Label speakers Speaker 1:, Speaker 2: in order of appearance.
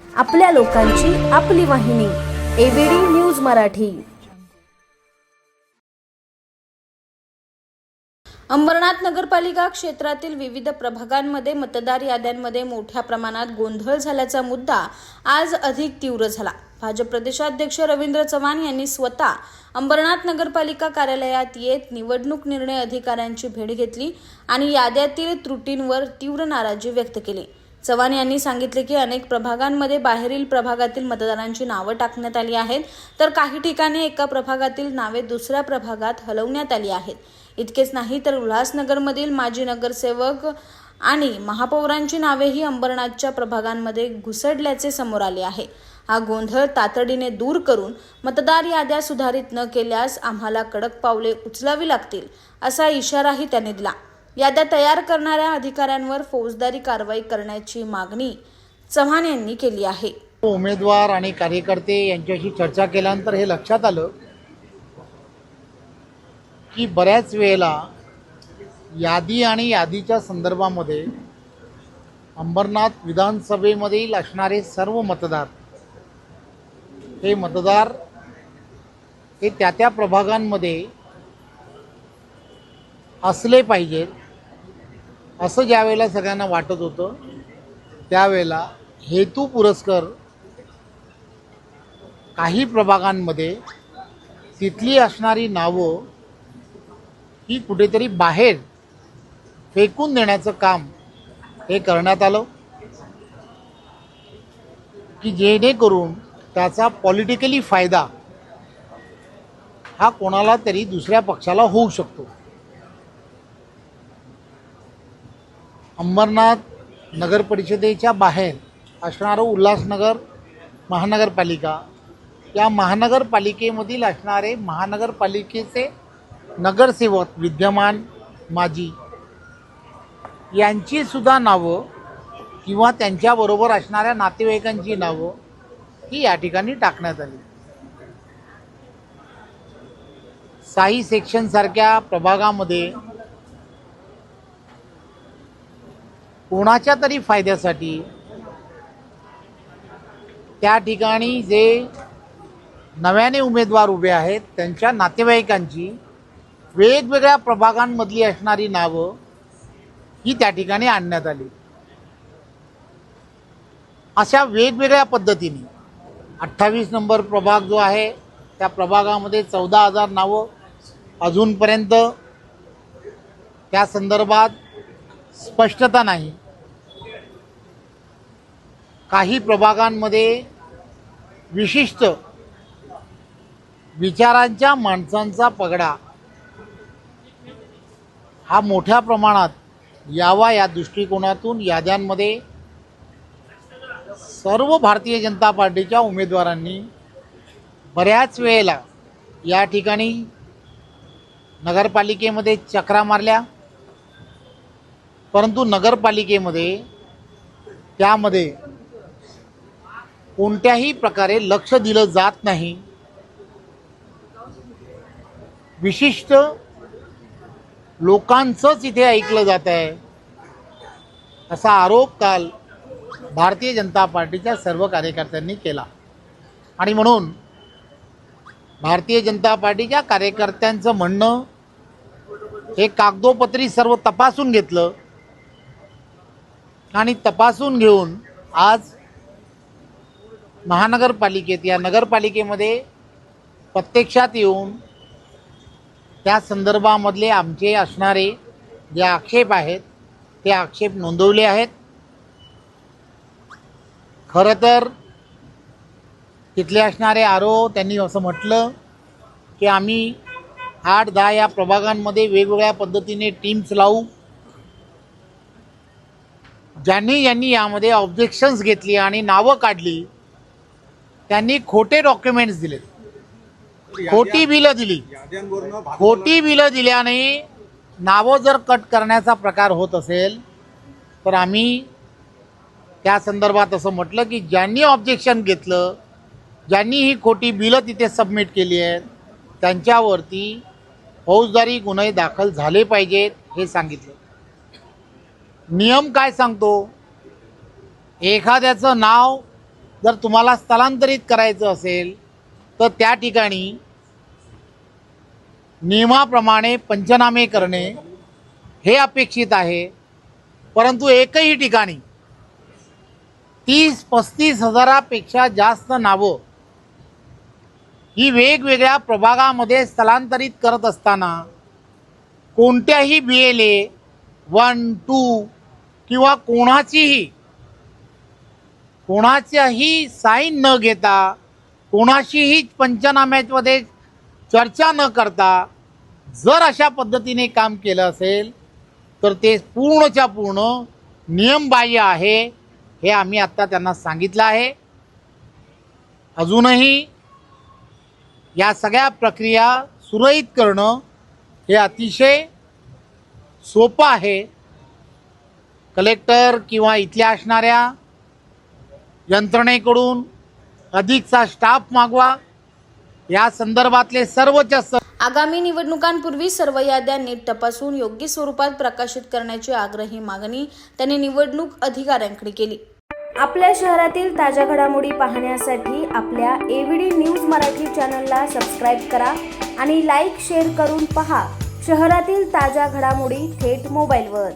Speaker 1: आपल्या लोकांची आपली वाहिनी एबीडी न्यूज मराठी. अंबरनाथ नगरपालिका क्षेत्रातील विविध प्रभागांमध्ये मतदार याद्यांमध्ये मोठ्या प्रमाणात गोंधळ झाल्याचा मुद्दा आज अधिक तीव्र झाला. भाजप प्रदेशाध्यक्ष रवींद्र चव्हाण यांनी स्वतः अंबरनाथ नगरपालिका कार्यालयात येत निवडणूक निर्णय अधिकाऱ्यांची भेट घेतली आणि याद्यातील त्रुटींवर तीव्र नाराजी व्यक्त केली. चव्हाण यांनी सांगितले की अनेक प्रभागांमध्ये बाहेरील प्रभागातील मतदारांची नावं टाकण्यात आली आहेत तर काही ठिकाणी एका प्रभागातील नावे दुसऱ्या प्रभागात हलवण्यात आली आहेत. इतकेच नाही तर उल्हासनगरमधील माजी नगरसेवक आणि महापौरांची नावेही अंबरनाथच्या प्रभागांमध्ये घुसडल्याचे समोर आले आहे. हा गोंधळ तातडीने दूर करून मतदार याद्या सुधारित न केल्यास आम्हाला कडक पावले उचलावी लागतील असा इशाराही त्यांनी दिला. याद्या तयार करणाऱ्या अधिकाऱ्यांवर फौजदारी कारवाई करण्याची मागणी चव्हाण यांनी केली आहे.
Speaker 2: उमेदवार आणि कार्यकर्ते यांच्याशी चर्चा केल्यानंतर हे लक्षात आलं की बऱ्याच वेळेला यादी आणि यादीच्या संदर्भामध्ये अंबरनाथ विधानसभेमधील असणारे सर्व मतदार हे मतदार हे त्या त्या प्रभागांमध्ये असले पाहिजेत. असं ज्या वेळेला सगळ्यांना वाटत होतं त्यावेळेला हेतू पुरस्कर काही प्रभागांमध्ये तिथली असणारी नावं ही कुठेतरी बाहेर फेकून देण्याचं काम हे करण्यात आलं. की जेणेकरून त्याचा पॉलिटिकली फायदा हा कोणाला तरी दुसऱ्या पक्षाला होऊ शकतो. अंबरनाथ नगर परिषदेच्या बाहेर असणारं उल्हासनगर महानगरपालिका. या महानगरपालिकेमधील असणारे महानगरपालिकेचे नगरसेवक विद्यमान माजी. यांची सुद्धा नावं किंवा त्यांच्याबरोबर असणाऱ्या नातेवाईकांची नावं ही या ठिकाणी टाकण्यात आली. साई सेक्शनसारख्या प्रभागामध्ये कोणाच्या तरी फायद्यासाठी त्या ठिकाणी जे नव्याने उमेदवार उभे आहेत त्यांच्या नातेवाईकांची वेगवेगळ्या प्रभागांमधली असणारी नावं ही त्या ठिकाणी आणण्यात आली. अशा वेगवेगळ्या पद्धतीने अठ्ठावीस नंबर प्रभाग जो आहे त्या प्रभागामध्ये चौदा हजार नावं अजूनपर्यंत त्या संदर्भात स्पष्टता नाही. काही प्रभागांमध्ये विशिष्ट विचारांच्या माणसांचा पगडा हा मोठ्या प्रमाणात यावा या दृष्टिकोनातून याद्यांमध्ये सर्व भारतीय जनता पार्टीच्या उमेदवारांनी बऱ्याच वेळेला या ठिकाणी नगरपालिकेमध्ये चक्रा मारल्या. परंतु नगरपालिकेमध्ये त्यामध्ये कोणत्याही प्रकारे लक्ष दिलं जात नाही. विशिष्ट लोकांचंच इथे ऐकलं जात आहे. असा आरोप काल भारतीय जनता पार्टीच्या सर्व कार्यकर्त्यांनी केला. आणि म्हणून भारतीय जनता पार्टीच्या कार्यकर्त्यांचं म्हणणं हे कागदोपत्री सर्व तपासून घेतलं. आणि तपासून घेऊन आज महानगरपालिकेत या नगरपालिकेमध्ये प्रत्यक्षात येऊन त्या संदर्भामधले आमचे असणारे जे आक्षेप आहेत ते आक्षेप नोंदवले आहेत. खरं तर तिथले असणारे आरो त्यांनी असं म्हटलं की आम्ही आठ दहा या प्रभागांमध्ये वेगवेगळ्या पद्धतीने टीम्स लावू. ज्यांनी ज्यांनी यामध्ये ऑब्जेक्शन्स घेतली आणि नावं काढली त्यांनी खोटे डॉक्युमेंट्स दिले खोटी बिलं दिली. खोटी बिलं दिल्याने नावं जर कट करण्याचा प्रकार होत असेल तर आम्ही त्या संदर्भात असं म्हटलं की ज्यांनी ऑब्जेक्शन घेतलं ज्यांनी ही खोटी बिलं तिथे सबमिट केली आहेत त्यांच्यावरती फौजदारी गुन्हे दाखल झाले पाहिजेत हे सांगितलं. नियम काय सांगतो? एखाद्याचं नाव जर तुम्हाला स्थलांतरित करायचं असेल तर त्या ठिकाणी नियमाप्रमाणे पंचनामे करणे हे अपेक्षित आहे. परंतु एकही ठिकाणी तीस पस्तीस हजारापेक्षा जास्त नावं ही वेगवेगळ्या प्रभागामध्ये स्थलांतरित करत असताना कोणत्याही B L A one two किंवा कोणाचीही कोणाच्याही साईन न घेता कोणाशीही पंचनाम्यामध्ये चर्चा न करता जर अशा पद्धतीने काम केलं असेल तर ते पूर्णच्या पूर्ण नियमबाह्य आहे हे आम्ही आत्ता त्यांना सांगितलं आहे. अजूनही या सगळ्या प्रक्रिया सुरळीत करणं हे अतिशय सोपं आहे. कलेक्टर किंवा इथल्या असणाऱ्या यंत्रणेकडून अधिकचा स्टाफ मागवा. या संदर्भातले सर्वच्या सर्व
Speaker 1: आगामी निवडणुकांपूर्वी सर्व याद्या नीट तपासून योग्य स्वरूपात प्रकाशित करण्याची आग्रही मागणी त्यांनी निवडणूक अधिकाऱ्यांकडे केली. आपल्या शहरातील ताज्या घडामोडी पाहण्यासाठी आपल्या एव्हीडी न्यूज मराठी चॅनलला सबस्क्राईब करा आणि लाईक शेअर करून पहा. शहरातील ताज्या घडामोडी थेट मोबाईलवर.